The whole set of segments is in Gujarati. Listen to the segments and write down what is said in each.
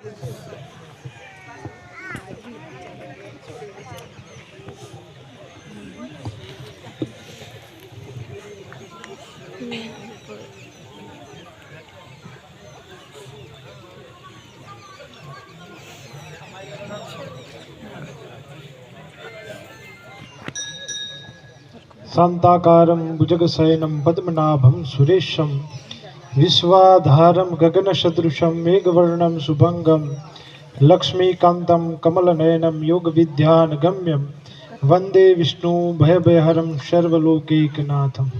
शान्ताकारं भुजगशयनं पद्मनाभं सुरेशं વિશ્વાધારं ગગનસદૃશं મેઘવર્ણं શુભંગમ લક્ષ્મીકાન્तं કમલનયनं યોગવિદ્યાનગમ્યં વંદે વિષ્ણુ ભયભયહરં સર્વલોકૈકનાથમ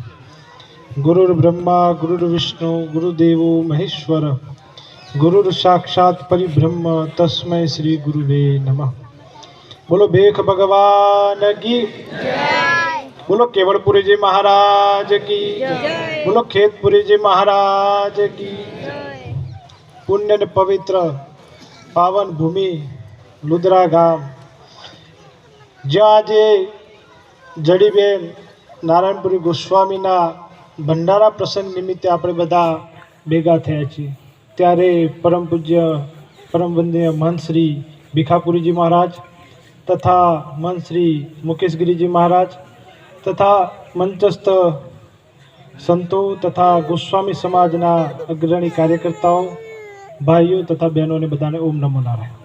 ગુરુર્બ્રહ્મા ગુરુર્વિષ્ણુ ગુરુદેવો મહેશ્વર ગુરુર સાક્ષાત પરિબ્રહ્મ તસ્મૈ શ્રી ગુરુવે નમઃ બોલો ભેખ ભગવાન કી બોલો કેવળપુરીજી મહારાજ કી બોલો ખેતપુરીજી મહારાજ કી પુણ્ય ને પવિત્ર પાવન ભૂમિ લુદ્રા ગામ. જ્યાં આજે જડીબેન નારાયણપુરી ગોસ્વામીના ભંડારા પ્રસંગ નિમિત્તે આપણે બધા ભેગા થયા છીએ. ત્યારે પરમ પૂજ્ય પરમ વંદનીય મહંત શ્રી ભીખાપુરીજી મહારાજ તથા મહંત શ્રી મુકેશગીરીજી મહારાજ તથા મંચસ્થ સંતો તથા ગોસ્વામી સમાજના અગ્રણી કાર્યકર્તાઓ, ભાઈઓ તથા બહેનોને બધાને ઓમ નમો નારાયણ.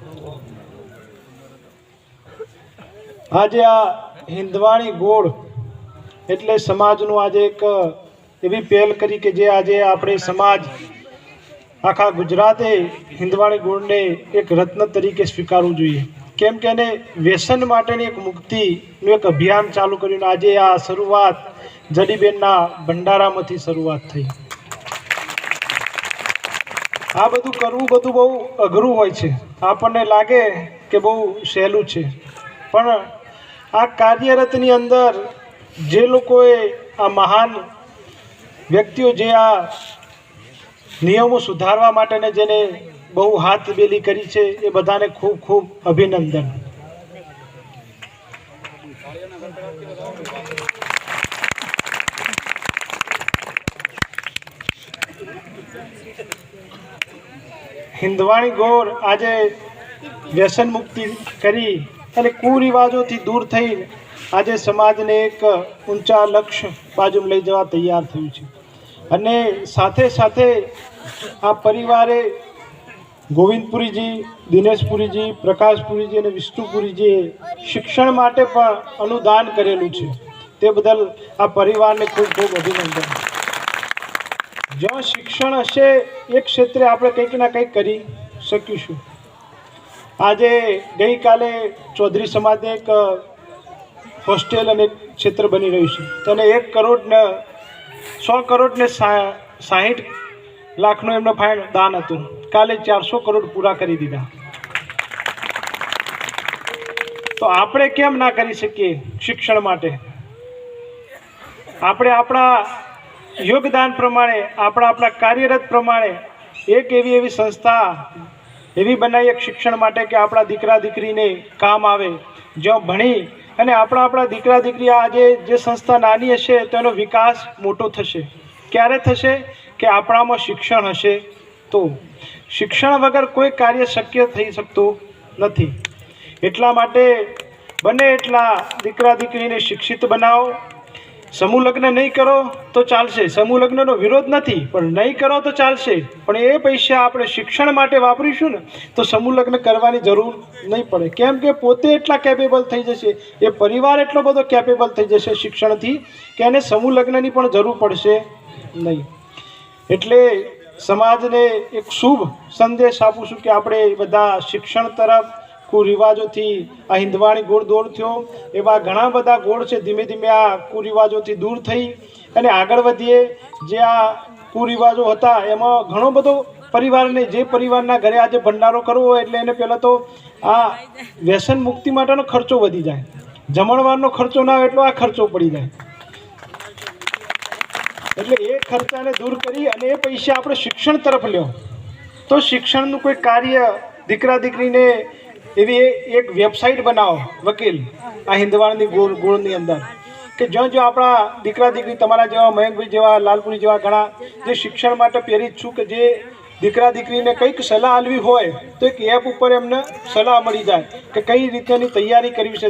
આજે આ હિંદવાણી ગોળ એટલે સમાજનું આજે એક એવી પહેલ કરી કે જે આજે આપણે સમાજ, આખા ગુજરાતે હિંદવાણી ગોળને એક રત્ન તરીકે સ્વીકારવું જોઈએ. કેમ કે એને વ્યસન માટેની એક મુક્તિનું એક અભિયાન ચાલુ કર્યું આજે આ શરૂઆત જડીબેનના ભંડારામાંથી શરૂઆત થઈ. આ બધું કરવું બધું બહુ અઘરું હોય છે. આપણને લાગે કે બહુ સહેલું છે. પણ આ કાર્યરતની અંદર જે લોકોએ આ મહાન વ્યક્તિઓ જે આ નિયમો સુધારવા માટેને જેને બહુ હાથ બેલી કરી છે, એ બધાને ખૂબ ખૂબ અભિનંદન. હિંદવાણી ગોર આજે વ્યસન મુક્તિ કરી અને કુરિવાજોથી દૂર થઈ આજે સમાજને એક ઊંચા લક્ષ્ય બાજુ લઈ જવા તૈયાર થયું છે. અને સાથે સાથે આ પરિવારે ગોવિંદપુરીજી, દિનેશપુરીજી, પ્રકાશપુરીજી અને વિષ્ણુપુરીજીએ શિક્ષણ માટે પણ અનુદાન કરેલું છે. તે બદલ આ પરિવારને ખૂબ ખૂબ અભિનંદન. જ્યાં શિક્ષણ હશે, એ ક્ષેત્રે આપણે કંઈક ના કંઈક કરી શકીશું. આજે ગઈકાલે ચૌધરી સમાજને એક હોસ્ટેલ અને ક્ષેત્ર બની રહ્યું છે. તેને એક કરોડને, સો કરોડને સાહીઠ લાખનું એમનો ફાઇન દાન હતું. કાલે ચારસો કરોડ પૂરા કરી દીધા. તો આપણે કેમ ના કરી શકીએ શિક્ષણ માટે? આપણે આપણા યોગદાન પ્રમાણે, આપણા આપણા કાર્યરત પ્રમાણે એક એવી એવી સંસ્થા, એવી બનાવી એક શિક્ષણ માટે કે આપણા દીકરા દીકરીને કામ આવે, જ્યાં ભણી અને આપણા આપણા દીકરા દીકરી આજે જે સંસ્થા નાની હશે તેનો વિકાસ મોટો થશે. ક્યારે થશે? કે આપણામાં શિક્ષણ હશે તો? શિક્ષણ વગર કોઈ કાર્ય શક્ય થઈ શકતું નથી. એટલા માટે બને એટલા દીકરા દીકરીને શિક્ષિત બનાવો. સમૂહ લગ્ન નહીં કરો તો ચાલશે. સમૂહ લગ્નનો વિરોધ નથી, પણ નહીં કરો તો ચાલશે. પણ એ પૈસા આપણે શિક્ષણ માટે વાપરીશું ને, તો સમૂહ લગ્ન કરવાની જરૂર નહીં પડે. કેમ કે પોતે એટલા કેપેબલ થઈ જશે. એ પરિવાર એટલો બધો કેપેબલ થઈ જશે શિક્ષણથી, કે એને સમૂહ લગ્નની પણ જરૂર પડશે નહીં. એટલે સમાજને એક શુભ સંદેશ આપું છું કે આપણે બધા શિક્ષણ તરફ કુરિવાજોથી આ હિંદવાણી ગોળ દોર થયો. એવા ઘણા બધા ગોળ છે ધીમે ધીમે આ કુરિવાજોથી દૂર થઈ અને આગળ વધીએ. જે આ કુરિવાજો હતા એમાં ઘણો બધો પરિવારને જે પરિવારના ઘરે આજે ભંડારો કરવો હોય એટલે એને પહેલાં તો આ વ્યસન મુક્તિ માટેનો ખર્ચો વધી જાય. જમણવારનો ખર્ચો ના હોય એટલો આ ખર્ચો પડી જાય. એટલે એ ખર્ચાને દૂર કરી અને એ પૈસા આપણે શિક્ષણ તરફ લ્યો. તો શિક્ષણનું કોઈ કાર્ય દીકરા દીકરીને એવી એક વેબસાઇટ બનાવો, વકીલ, આ હિંદવાળની ગોળ ગોળની અંદર. કે જ્યાં જ્યાં આપણા દીકરા દીકરી તમારા જેવા, મયંકભાઈ જેવા, લાલપુરી જેવા ઘણા જે શિક્ષણ માટે પ્રેરિત છું કે જે દીકરા દીકરીને કંઈક સલાહ આલવી હોય, તો એક એપ ઉપર એમને સલાહ મળી જાય કે કઈ રીતેની તૈયારી કરવી છે.